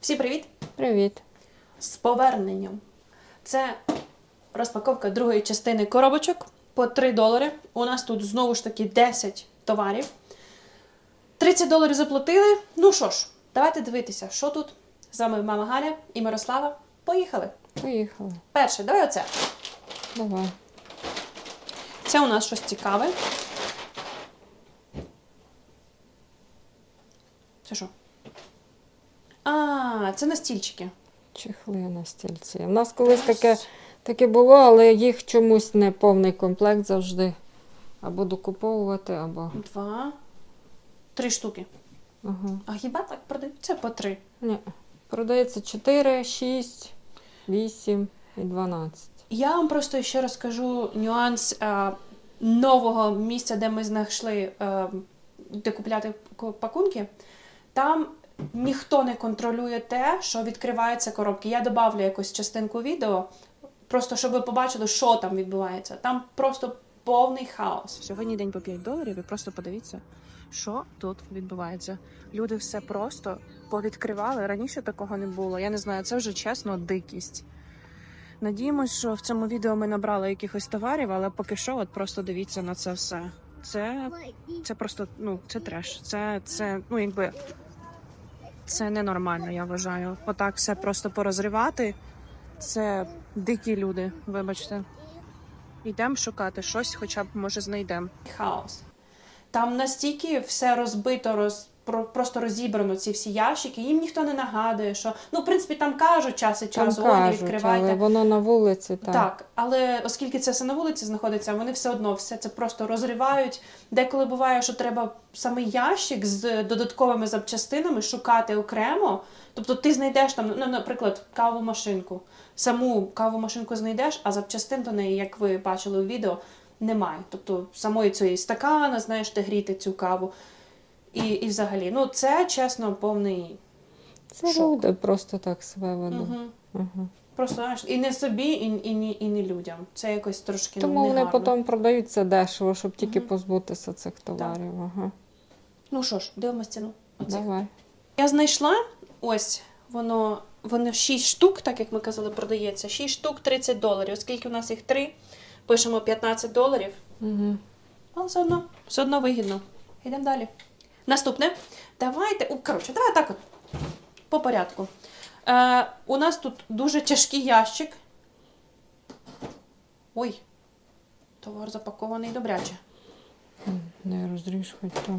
Всім привіт! Привіт. З поверненням. Це розпаковка другої частини коробочок по 3 долари. У нас тут знову ж таки 10 товарів. 30 доларів заплатили. Ну що ж, давайте дивитися, що тут. З вами мама Галя і Мирослава. Поїхали. Поїхали. Перше, давай оце. Давай. Це у нас щось цікаве. Це що? А, це настільчики. Чехли на стільці. У нас колись таке, таке було, але їх чомусь не повний комплект завжди. Або докуповувати, або. Два. Три штуки. Ага. А хіба так продаються по три? Ні. Продається 4, 6, 8 і 12. Я вам просто ще розкажу нюанс е, нового місця, де ми знайшли, е, де купляти пакунки. Там ніхто не контролює те, що відкриваються коробки. Я добавлю якусь частинку відео, просто щоб ви побачили, що там відбувається. Там просто повний хаос. Сьогодні день по 5 доларів, і просто подивіться, що тут відбувається. Люди все просто повідкривали. Раніше такого не було. Я не знаю, це вже чесно дикість. Надіємось, що в цьому відео ми набрали якихось товарів, але поки що, от просто дивіться на це все. Це, це просто ну, це треш. Це, це, ну, якби це ненормально, я вважаю. Отак все просто порозривати. Це дикі люди, вибачте. Йдемо шукати щось, хоча б може знайдемо. Хаос. Там настільки все розбито, роз, просто розібрано ці всі ящики. Їм ніхто не нагадує, що ну, в принципі, там кажуть час Там часу, «Ой, кажуть, відкривайте. але воно на вулиці, так. Так. але оскільки це все на вулиці знаходиться, вони все одно все це просто розривають. Деколи буває, що треба саме ящик з додатковими запчастинами шукати окремо. Тобто ти знайдеш там, ну, наприклад, каву машинку. Саму каву машинку знайдеш, а запчастин до неї, як ви бачили у відео, немає. Тобто самої цієї стакана, знаєш, де гріти цю каву. І, і взагалі, ну це чесно повний. Це Шок. люди просто так себе ведуть. Угу. Угу. Просто знаєш, і не собі, і, і, і не людям. Це якось трошки Тому ну, вони потім продаються дешево, щоб тільки Мгм. позбутися цих товарів. Ага. Ну що ж, дивимось ціну. Оцих. Давай. Я знайшла ось воно, воно 6 штук, так як ми казали, продається. 6 штук 30 доларів. Оскільки у нас їх 3, пишемо 15 доларів. Угу. Але все одно, все одно вигідно. Йдемо далі. Наступне. Давайте. О, коротше, давай так от. По порядку. Е, у нас тут дуже тяжкий ящик. Ой. Товар запакований добряче. Не розріж хоч там.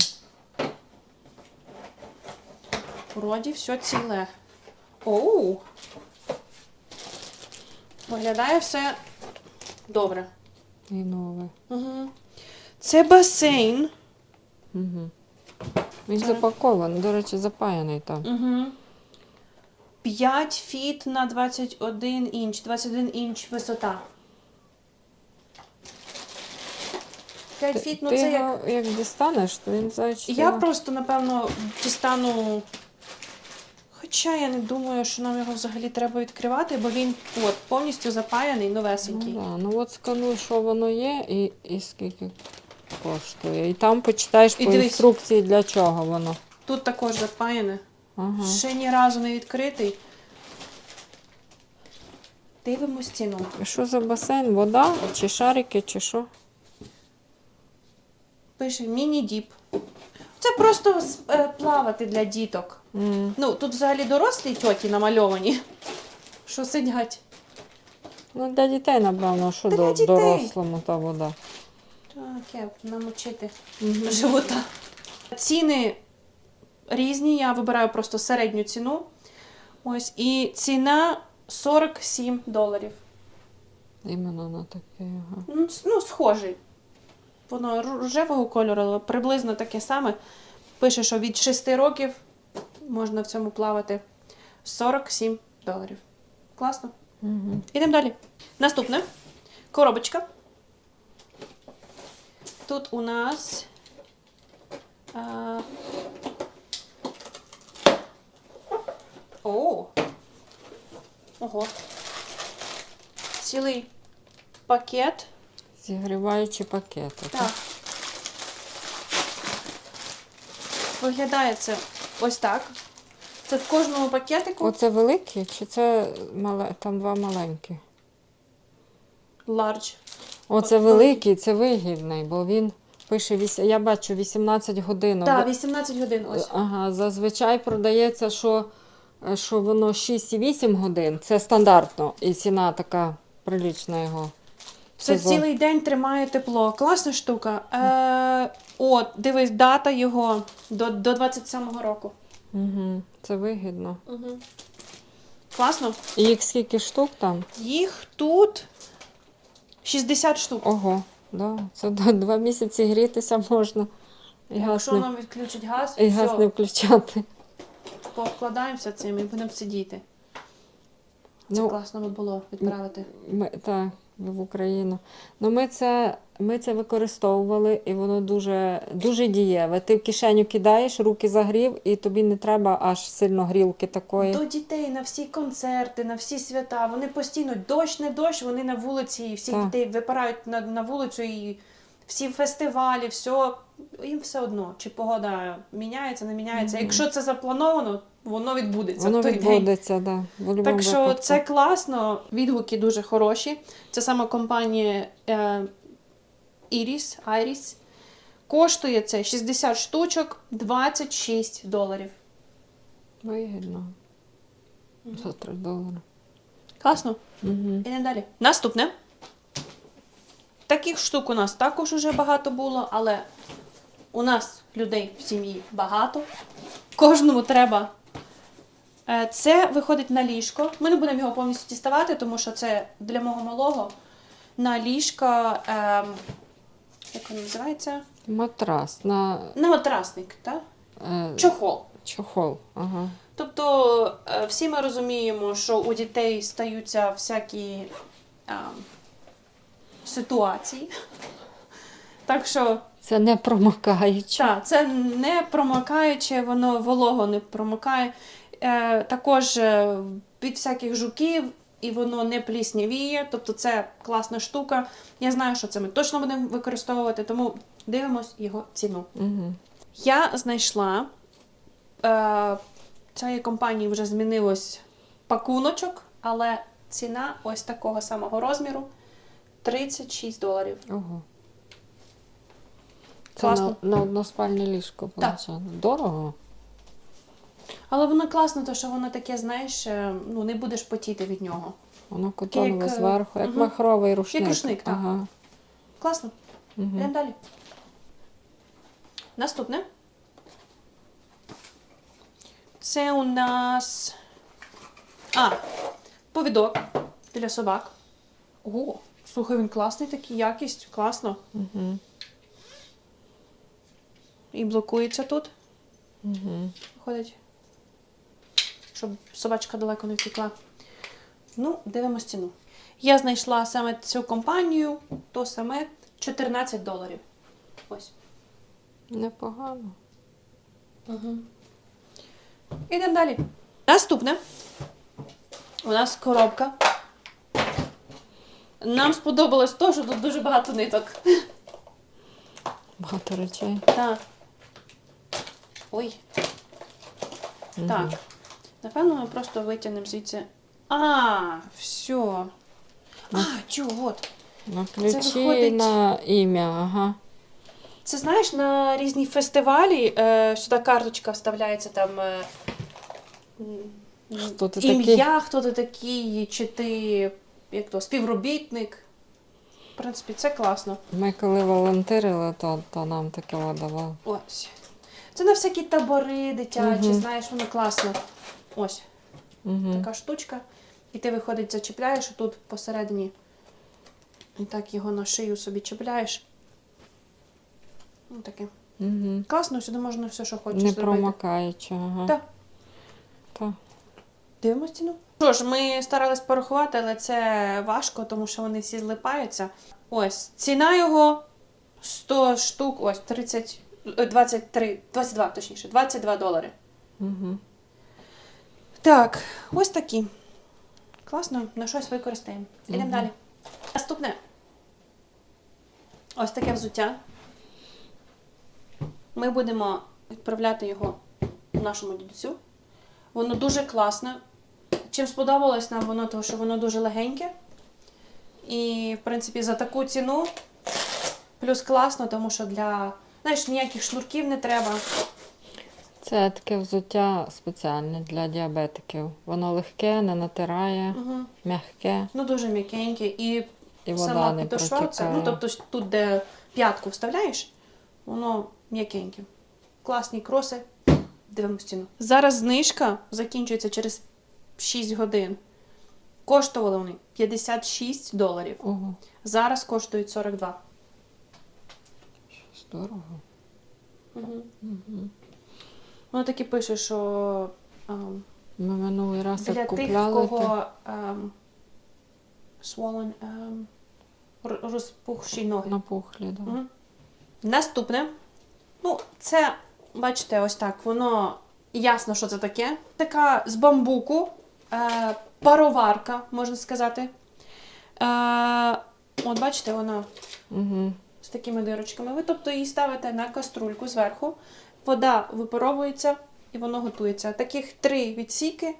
Вроді все ціле. Оу. Виглядає все добре. І нове. Угу. Це басейн. Угу. Він запакований, до речі, запаяний там. Угу. 5 фіт на 21 інч. 21 інч висота. 5 фіт, ну Ти це як. його як дістанеш, то він значить. Я просто, напевно, дістану. Хоча я не думаю, що нам його взагалі треба відкривати, бо він от, повністю запаяний, Ну, новесенький. да. ну от скануй, що воно є і, і скільки коштує. І там почитаєш І по дивись. інструкції, для чого воно. Тут також запаяне. Ага. Ще ні разу не відкритий. Дивимось ціну. Що за басейн? Вода? Чи шарики, чи що? Пише міні-діп. Це просто з- е, плавати для діток. М. Ну, тут взагалі дорослі тьоті намальовані, що сидять. Ну, для дітей, напевно, що Для до дітей. дорослому та вода. Таке, намочити Мгм. живота. Ціни різні, я вибираю просто середню ціну. Ось, і ціна 47 доларів. Іменно на таке. Ага. Ну, ну, схожий. Воно рожевого кольору, але приблизно таке саме. Пише, що від 6 років можна в цьому плавати 47 доларів. Класно. Угу. Ідемо далі. Наступне. Коробочка. Тут у нас. А... О! Ого. Цілий пакет. Зігріваючі пакети. Так. Виглядає це ось так. Це в кожному пакетику Оце великі чи це мале... там два маленькі? large. Оце великий, це вигідний, бо він пише, віс- я бачу 18 годин. Так, 18 годин ось. Ага, зазвичай продається, що, е, що воно 6-8 годин. Це стандартно. І ціна така прилічна його. Це сезон. цілий день тримає тепло. Класна штука. Е, от, дивись, дата його до, до 27-го року. Угу. Це вигідно. Угу. Класно. І їх скільки штук там? Їх тут 60 штук. Ого, да. це два місяці грітися можна. І газ Якщо не, нам відключить газ, і газ все, не включати. повкладаємося цим і будемо сидіти. Це Ну, класно би було відправити. Ми, так, в Україну. Ну, ми це, ми це використовували, і воно дуже, дуже дієве. Ти в кишеню кидаєш, руки загрів, і тобі не треба аж сильно грілки такої. До дітей на всі концерти, на всі свята. Вони постійно дощ, не дощ, вони на вулиці, і всіх Так. дітей випирають на, на вулицю і всі фестивалі, все. Їм все одно, чи погода міняється, не міняється. Якщо це заплановано, воно відбудеться Воно в той день. відбудеться, да, в Так що випадку. це класно, відгуки дуже хороші. Це саме компанія е, Iris, Iris. Коштує це 60 штучок 26 доларів. Вигідно. За 3 долари. Класно. Угу. Ідемо далі. Наступне. Таких штук у нас також уже багато було, але у нас людей в сім'ї багато. Кожному треба. Е, Це виходить на ліжко. Ми не будемо його повністю діставати, тому що це для мого малого. На ліжко, ем, як воно називається? Матрас на На матрасник, так? е, Чохол. чохол. Ага. Тобто е, всі ми розуміємо, що у дітей стаються всякі а, ситуації. Так що Це не промокаюче. так, це не промокаюче, воно волого не промокає. Е, також е, від всяких жуків і воно не пліснявіє. Тобто це класна штука. Я знаю, що це ми точно будемо використовувати, тому дивимось його ціну. Угу. Я знайшла е, цієї компанії вже змінилось пакуночок, але ціна ось такого самого розміру 36 доларів. Ого. Це Класно. на, на односпальне ліжко, Так. виходить. Дорого. Але воно класно, то що воно таке, знаєш, е, ну не будеш потіти від нього. Воно котонове як, е, зверху, як мгм. махровий рушник. Як рушник, так. Ага. Класно. Угу. Йдемо далі. Наступне. Це у нас. А, повідок для собак. О, слухай, він класний такий, якість, класно. Угу. І блокується тут. Угу. Виходить. Щоб собачка далеко не втекла. Ну, дивимось ціну. Я знайшла саме цю компанію, то саме 14 доларів. Ось. Непогано. Угу. Ідемо далі. Наступне. У нас коробка. Нам сподобалось те, що тут дуже багато ниток. Багато речей. Так. Ой. Мгм. Так. Напевно, ми просто витягнемо звідси. А, все. А, чого, от. На ключі виходить- на ім'я, ага. Це знаєш, на різні фестивалі е, сюди карточка вставляється там. Е, м, Хто ти такий? ім'я, хто ти такий, чи ти як то, співробітник. В принципі, це класно. Ми коли волонтерили, то, то нам таке видавали. Ось. Це на всякі табори дитячі, Мгм. знаєш, воно класно. Ось Угу. така штучка. І ти виходить, зачіпляєш, тут посередині. І так його на шию собі чіпляєш. Ну, таке. Угу. Класно, сюди можна все, що хочеш Не зробити. промокаючи, ага. Так. Так. Дивимось ціну. Що ж, ми старались порахувати, але це важко, тому що вони всі злипаються. Ось, ціна його 100 штук, ось 30, е, 23, 22, точніше, 22 долари. Угу. Так, ось такі. Класно, на щось використаємо. Ідемо Мгм. далі. Наступне. Ось таке взуття. Ми будемо відправляти його нашому дідусю. Воно дуже класне. Чим сподобалось нам воно, тому що воно дуже легеньке. І, в принципі, за таку ціну плюс класно, тому що для знаєш, ніяких шнурків не треба. Це таке взуття спеціальне для діабетиків. Воно легке, не натирає, Угу. м'яке Ну, дуже м'якеньке. І і вода сама не підошва, це, ну, тобто тут, де п'ятку вставляєш, воно м'якеньке. Класні кроси. Дивимо стіну. Зараз знижка закінчується через 6 годин. Коштували вони 56 доларів. Ого, Зараз коштують 42. здорово. Угу. Угу. Воно таки пише, що ем, Ми минулий раз для як тих, купляли, в кого ем, swollen, ем, р- розпухші ноги. напухлі. Да. Мгм. Наступне. Ну, це, бачите, ось так. Воно ясно, що це таке. Така з бамбуку, пароварка, можна сказати. Е, от бачите, вона Угу. з такими дирочками. Ви тобто її ставите на каструльку зверху, вода випаровується і воно готується. Таких три відсіки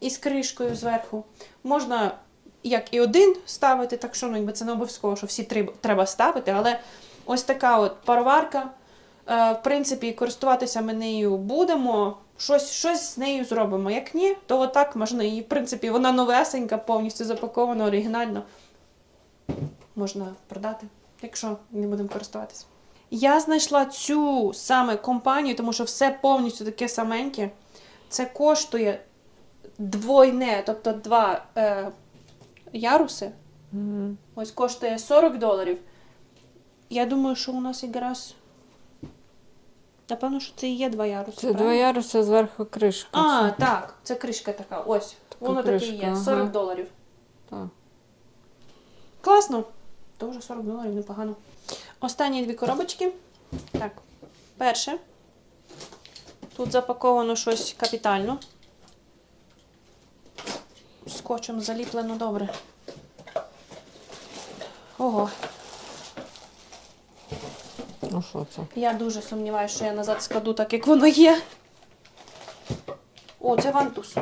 із кришкою зверху. Можна як і один ставити, так що ну, це не обов'язково, що всі три треба ставити, але ось така от пароварка. Е, в принципі, користуватися ми нею будемо. Щось, щось з нею зробимо. Як ні, то отак можна її. В принципі, вона новесенька, повністю запакована, оригінально. Можна продати якщо не будемо користуватися. Я знайшла цю саме компанію, тому що все повністю таке саменьке. Це коштує двойне, тобто два е, яруси. Угу. Ось коштує 40 доларів. Я думаю, що у нас якраз. Напевно, що це і є два яруси. Це правильно? два яруси зверху кришка. А, Це- так, це кришка така. Ось. Така Воно таке кришка, є. ага. 40 доларів. Так. Класно. Тоже 40 доларів непогано. Останні дві коробочки. Так, перше. Тут запаковано щось капітально. Скотчем заліплено добре. Ого, Ну що це? я дуже сумніваюся, що я назад складу так, як воно є. О, це вантус.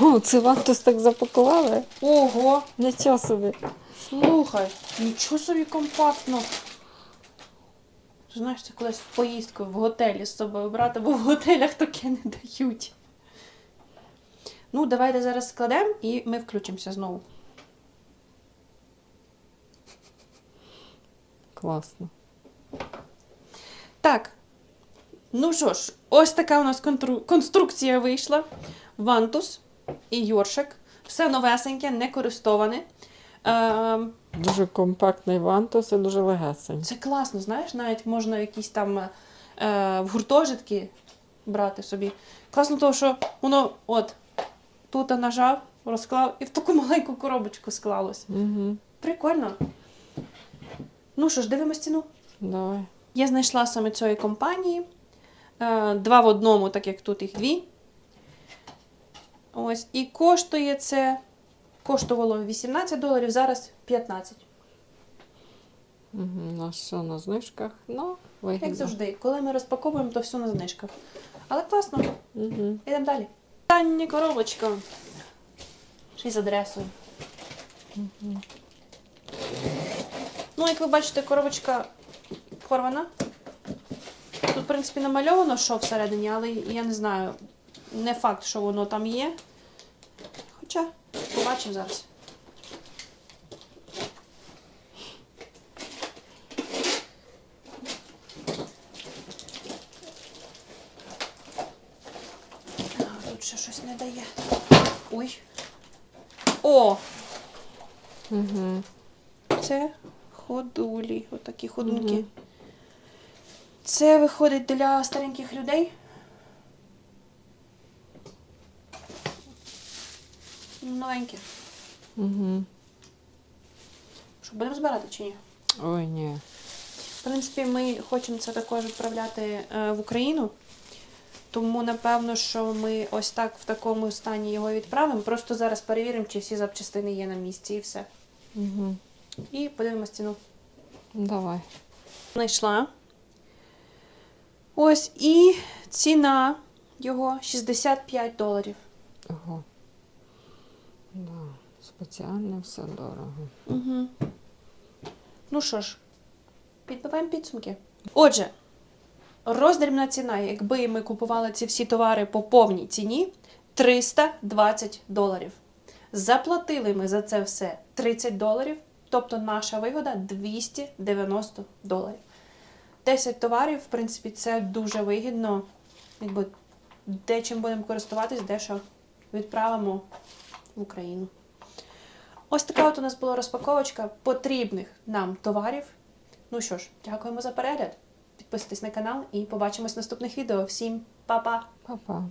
О, це вантус так запакували? Ого, Нічого собі. слухай, нічого собі компактно. Знаєш, це колись в поїздку в готелі з собою брати, бо в готелях таке не дають. Ну, давайте зараз складемо і ми включимося знову. Класно. Так. Ну що ж, ось така у нас конструкція вийшла. Вантус і Йоршик. Все новесеньке, не користоване. Ем, Дуже компактний вантус і дуже легесень. Це класно, знаєш, навіть можна якісь там е, в гуртожитки брати собі. Класно, того, що воно от тут нажав, розклав і в таку маленьку коробочку склалось. Угу. Прикольно. Ну що ж, дивимось ціну. Давай. Я знайшла саме цієї компанії. Е, Два в одному, так як тут їх дві. Ось. І коштує це. Коштувало 18 доларів, зараз 15. Угу. У нас все на знижках. Ну, вигідно. Як завжди, коли ми розпаковуємо, то все на знижках. Але класно, Угу. йдемо далі. Остання коробочка. Ще й з адресою. Ну, як ви бачите, коробочка порвана. Тут, в принципі, намальовано, що всередині, але я не знаю. Не факт, що воно там є. Хоча, побачимо зараз. Тут ще щось не дає. Ой. О! Угу. Це ходулі, отакі ходунки. Мгм. Це виходить для стареньких людей. Новеньке. Угу. Що, будемо збирати чи ні? Ой, ні. В принципі, ми хочемо це також відправляти е, в Україну. Тому, напевно, що ми ось так в такому стані його відправимо. Просто зараз перевіримо, чи всі запчастини є на місці і все. Угу. І подивимось ціну. Давай. знайшла. Ось і ціна його 65 доларів. Ого. Да, спеціально все дорого. Угу. Ну що ж, підбиваємо підсумки. Отже, роздрібна ціна, якби ми купували ці всі товари по повній ціні, 320 доларів. Заплатили ми за це все 30 доларів, тобто наша вигода 290 доларів. 10 товарів, в принципі, це дуже вигідно. Якби де чим будемо користуватись, де що відправимо в Україну. Ось така от у нас була розпаковочка потрібних нам товарів. Ну що ж, дякуємо за перегляд. Підписуйтесь на канал і побачимось в наступних відео. Всім па-па! Па-па!